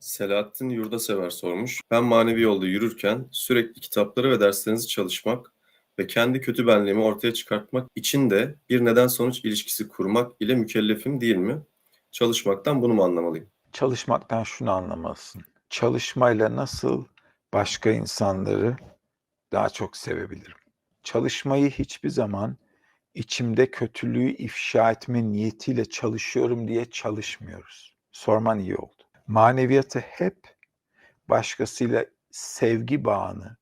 Selahattin Yurdasever sormuş. Ben manevi yolda yürürken sürekli kitapları ve derslerinizi çalışmak ve kendi kötü benliğimi ortaya çıkartmak için de bir neden sonuç ilişkisi kurmak ile mükellefim değil mi? Çalışmaktan bunu mu anlamalıyım? Çalışmaktan şunu anlamalısın. Çalışmayla nasıl başka insanları daha çok sevebilirim? Çalışmayı hiçbir zaman içimde kötülüğü ifşa etme niyetiyle çalışıyorum diye çalışmıyoruz. Sorman iyi oldu. Maneviyatı hep başkasıyla sevgi bağını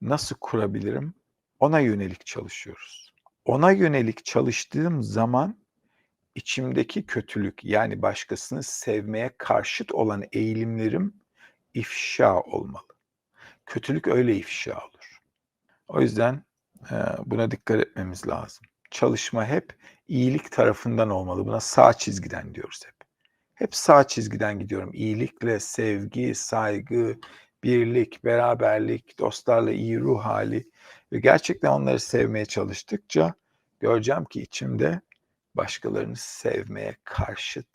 nasıl kurabilirim? Ona yönelik çalışıyoruz. Ona yönelik çalıştığım zaman içimdeki kötülük yani başkasını sevmeye karşıt olan eğilimlerim ifşa olmalı. Kötülük öyle ifşa olur. O yüzden e, buna dikkat etmemiz lazım. Çalışma hep iyilik tarafından olmalı. Buna sağ çizgiden diyoruz hep. Hep sağ çizgiden gidiyorum. İyilikle, sevgi, saygı, birlik, beraberlik, dostlarla iyi ruh hali ve gerçekten onları sevmeye çalıştıkça göreceğim ki içimde başkalarını sevmeye karşıt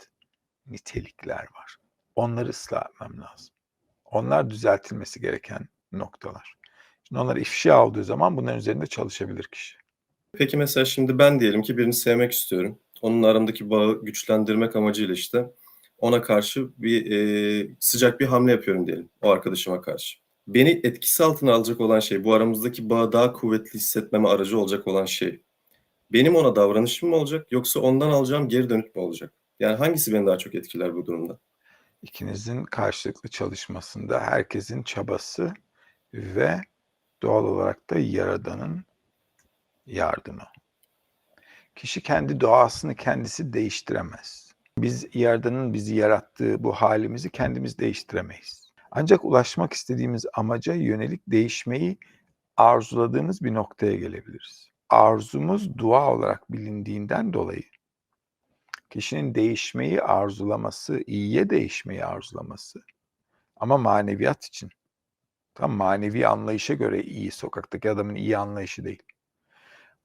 nitelikler var. Onları ıslah etmem lazım. Onlar düzeltilmesi gereken noktalar. Şimdi onlar ifşa olduğu zaman bunların üzerinde çalışabilir kişi. Peki mesela şimdi ben diyelim ki birini sevmek istiyorum. Onun aramdaki bağı güçlendirmek amacıyla işte ona karşı bir e, sıcak bir hamle yapıyorum diyelim o arkadaşıma karşı. Beni etkisi altına alacak olan şey, bu aramızdaki bağı daha kuvvetli hissetmeme aracı olacak olan şey benim ona davranışım mı olacak yoksa ondan alacağım geri dönüt mü olacak? Yani hangisi beni daha çok etkiler bu durumda? İkinizin karşılıklı çalışmasında herkesin çabası ve doğal olarak da Yaradan'ın yardımı. Kişi kendi doğasını kendisi değiştiremez. Biz Yaradan'ın bizi yarattığı bu halimizi kendimiz değiştiremeyiz. Ancak ulaşmak istediğimiz amaca yönelik değişmeyi arzuladığımız bir noktaya gelebiliriz. Arzumuz dua olarak bilindiğinden dolayı kişinin değişmeyi arzulaması, iyiye değişmeyi arzulaması ama maneviyat için. Tam manevi anlayışa göre iyi, sokaktaki adamın iyi anlayışı değil.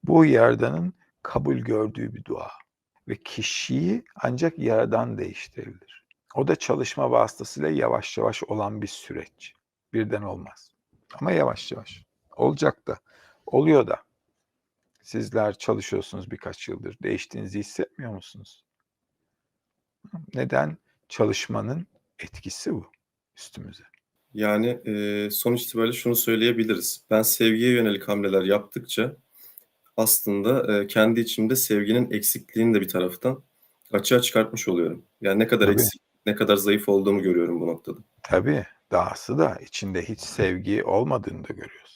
Bu Yaradan'ın kabul gördüğü bir dua ve kişiyi ancak Yaradan değiştirebilir. O da çalışma vasıtasıyla yavaş yavaş olan bir süreç. Birden olmaz. Ama yavaş yavaş. Olacak da. Oluyor da. Sizler çalışıyorsunuz birkaç yıldır. Değiştiğinizi hissetmiyor musunuz? Neden? Çalışmanın etkisi bu üstümüze. Yani e, sonuç itibariyle şunu söyleyebiliriz. Ben sevgiye yönelik hamleler yaptıkça aslında e, kendi içimde sevginin eksikliğini de bir taraftan açığa çıkartmış oluyorum. Yani ne kadar Tabii. eksik, ne kadar zayıf olduğumu görüyorum bu noktada. Tabii dahası da içinde hiç sevgi olmadığını da görüyorsun.